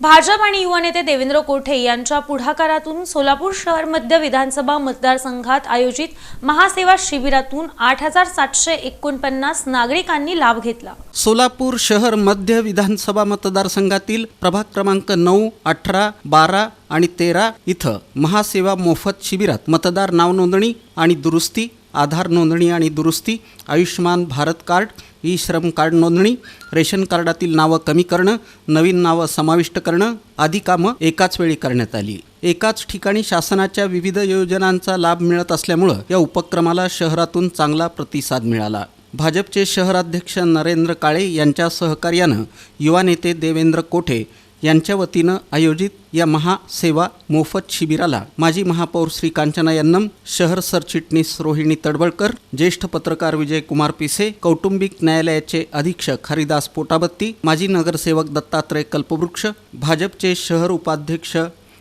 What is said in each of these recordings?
भाजप आणि युवा नेते देवेंद्र कोठे यांच्या पुढाकारातून सोलापूर शहर मध्य विधानसभा मतदारसंघात आयोजित महासेवा शिबिरातून आठ हजार सातशे एकोणपन्नास नागरिकांनी लाभ घेतला. सोलापूर शहर मध्य विधानसभा मतदारसंघातील प्रभाग क्रमांक नऊ अठरा बारा आणि तेरा इथं महासेवा मोफत शिबिरात मतदार नाव नोंदणी आणि दुरुस्ती आधार नोंदणी आणि दुरुस्ती Ayushman Bharat card E Shram card नोंदणी रेशन कार्डातील नावं कमी करणं नवीन नावं समाविष्ट करणं आदी कामं एकाच वेळी करण्यात आली. एकाच ठिकाणी शासनाच्या विविध योजनांचा लाभ मिळत असल्यामुळं या उपक्रमाला शहरातून चांगला प्रतिसाद मिळाला. भाजपचे शहराध्यक्ष नरेंद्र काळे यांच्या सहकार्यानं युवा नेते देवेंद्र कोठे यांच्या वतीनं आयोजित या महासेवा मोफत शिबिराला माजी महापौर श्री कांचना यन्नम शहर सरचिटणीस रोहिणी तडवळकर ज्येष्ठ पत्रकार विजय कुमार पिसे कौटुंबिक न्यायालयाचे अधीक्षक हरिदास पोटाबत्ती माजी नगरसेवक दत्तात्रय कल्पवृक्ष भाजपचे शहर उपाध्यक्ष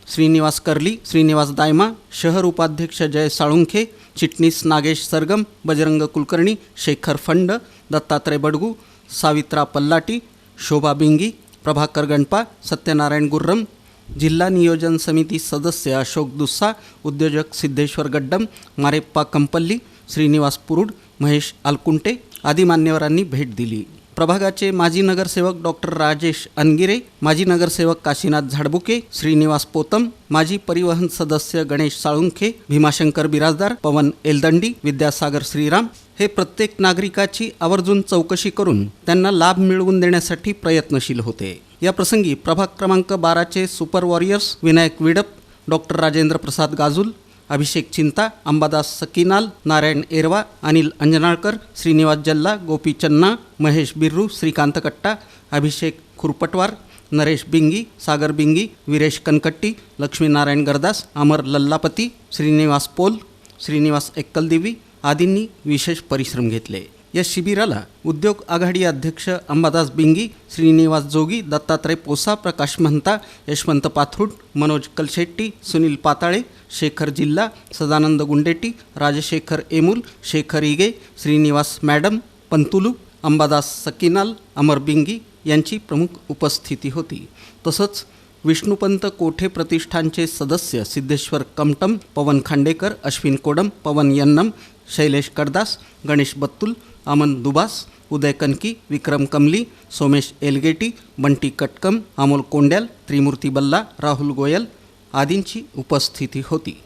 श्रीनिवास कर्ली श्रीनिवास दायमा शहर उपाध्यक्ष जय साळुंखे चिटणीस नागेश सरगम बजरंग कुलकर्णी शेखर फंड दत्तात्रय बडगू सावित्रा पल्लाटी शोभा बिंगी प्रभाकर गणपा सत्यनारायण गुर्रम जिल्हा नियोजन समिती सदस्य अशोक दुस्सा उद्योजक सिद्धेश्वर गड्डम मारेप्पा कंपल्ली श्रीनिवास पुरुड महेश अलकुंटे आदी मान्यवरांनी भेट दिली. प्रभागाचे माजी नगरसेवक डॉक्टर राजेश अनगिरे माजी नगरसेवक काशीनाथ झाडबुके श्रीनिवास पोतम माजी परिवहन सदस्य गणेश साळुंखे भीमाशंकर बिराजदार पवन एलदंडी विद्यासागर श्रीराम हे प्रत्येक नागरिकाची आवर्जून चौकशी करून त्यांना लाभ मिळवून देण्यासाठी प्रयत्नशील होते. या प्रसंगी प्रभाग क्रमांक बाराचे super warriors Vinayak Vidap doctor Rajendra Prasad Gajul Abhishek Chinta Ambadas Sakinal Narayan एरवा Anil अंजनाळकर Shrinivas जल्ला गोपी चन्ना महेश बिर्रू श्रीकांत कट्टा अभिषेक खुरपटवार नरेश बिंगी सागर बिंगी विरेश कनकट्टी लक्ष्मीनारायण गरदास अमर लल्लापती श्रीनिवास पोल श्रीनिवास एक्कलदेवी आदींनी विशेष परिश्रम घेतले. या शिबिराला उद्योग आघाडी अध्यक्ष अंबादास बिंगी श्रीनिवास जोगी दत्तात्रय पोसा प्रकाश महंता यशवंत पाथरुड मनोज कलशेट्टी सुनील पाताळे शेखर जिल्हा सदानंद गुंडेटी राजशेखर एमुल शेखर इगे श्रीनिवास मॅडम पंतुलू अंबादास सकीनाल अमर बिंगी यांची प्रमुख उपस्थिती होती. तसंच विष्णुपंत कोठे प्रतिष्ठानचे सदस्य? सिद्धेश्वर कमटम पवन खांडेकर अश्विन कोडम पवन यन्नम शैलेश कडदास गणेश बत्तुल अमन दुबास उदय कनकी विक्रम कमली सोमेश एलगेटी बंटी कटकम अमोल कोंड्याल त्रिमूर्ती बल्ला राहुल गोयल आदींची उपस्थिती होती.